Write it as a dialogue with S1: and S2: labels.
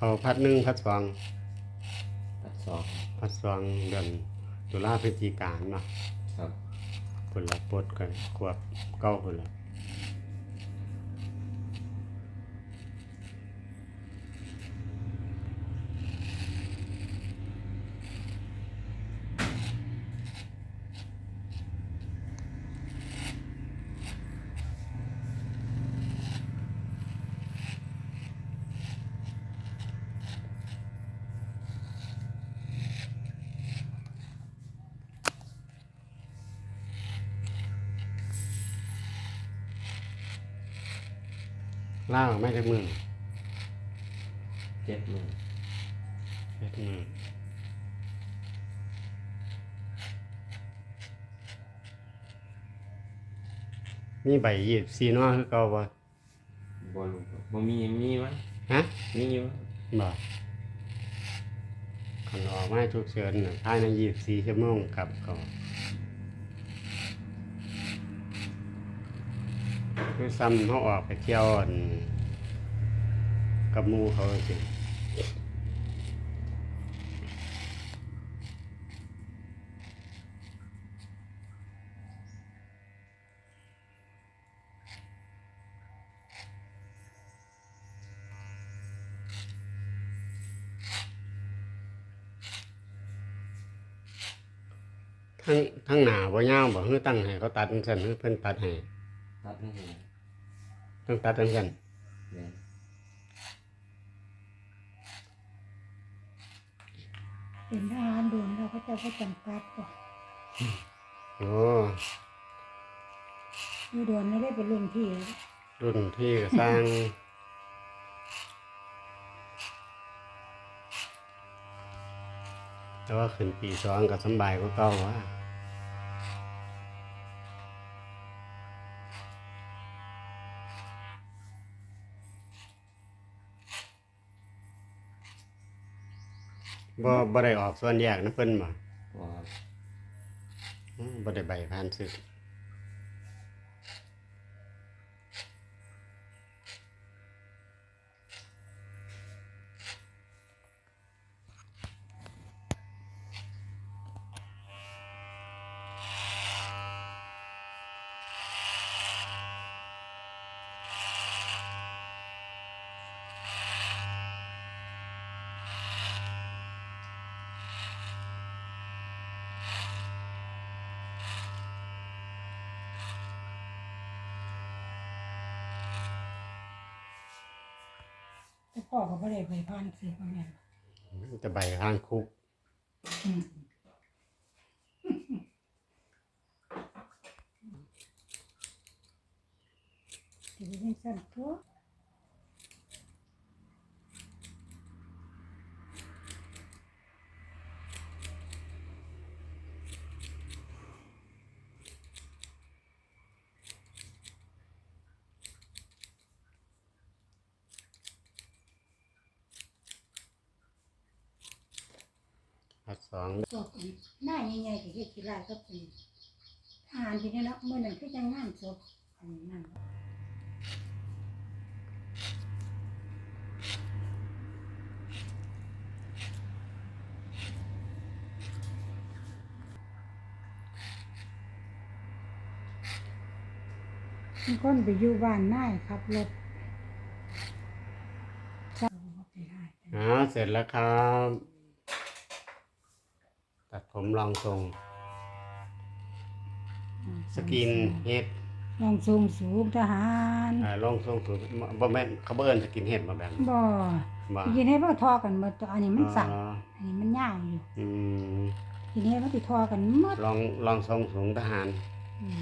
S1: เขาพัดหนึ่งพัดสอง
S2: ตัดสอง
S1: พัดสองเดือนตุลาพฤศจิกายนเนาะ
S2: ครับ
S1: คนละปลดกันกวบเก้าคนละ ล่างไม่ได้มือ
S2: เจ็ดหมื่น
S1: เฮ็ดมือมีใบยีบซีน้อคือเก่าบ่
S2: บอลลูนครับบ่มีมีมั้ย
S1: ฮะ
S2: มีอยู่
S1: บ่คันออกมาฉุกเฉินน่ะภายใน24ชั่วโมงกลับเขา คือซ้ำเขาออกไปเที่ยวกับมู่เขาสิทั้งทั้งหน้าบ่ยาวบ่คือตั้งให้เขาตัดจังซั่นคือเพิ่นตัดให้
S2: ตัดให้
S1: ต้องตัดจังซั่น
S2: เนี่ย
S3: เป็นทหารโดนแล้วเขาจะก็จำกัดบ่
S1: โอ้
S3: อยู่โดนไม่ได้เป็นรุ่นพี่
S1: รุ่นที่ก็สร้างแต่ว่าขึ้นปีสองก็สำบายกว่าเก่าว่า บ่บ่ได้ออกส่วนแยกนะเพิ่นบ่
S2: ว่า
S1: อืมบ่ได้ใบผ่านศึก
S3: พ่อก็ไม่ได้ไปพานสิพ่อแม่น
S1: จะใบผ่านคุก
S3: อืมสิเป็นจังซั่นตัว
S1: สอง
S3: สอบหน้าใหญ่ๆก็เฮ็ดกีฬาก็เป็นทหารที่นี่เนาะเมื้อนั้นคือจังงานศพอันนั้นมีคนไปอยู่บ้านนายขับรถจ้าไปได้
S1: อ๋อเสร็จแล้วครับ ตัดผมรองทรงสกินเฮด
S3: ลองสูงสูงทหาร
S1: อ่ารองทรงสูงบ่แม่นเขาเบิ่นสกินเฮดมาแบบ
S3: บ่
S1: บ่
S3: กินให้พ่อทอกันหมดอันนี้มันสั่น
S1: อ๋อ
S3: อันนี้มันยาวอยู่
S1: อืม
S3: กินให้มันติทอกันหมด
S1: ลองลองทรงสูงทหาร
S3: อืม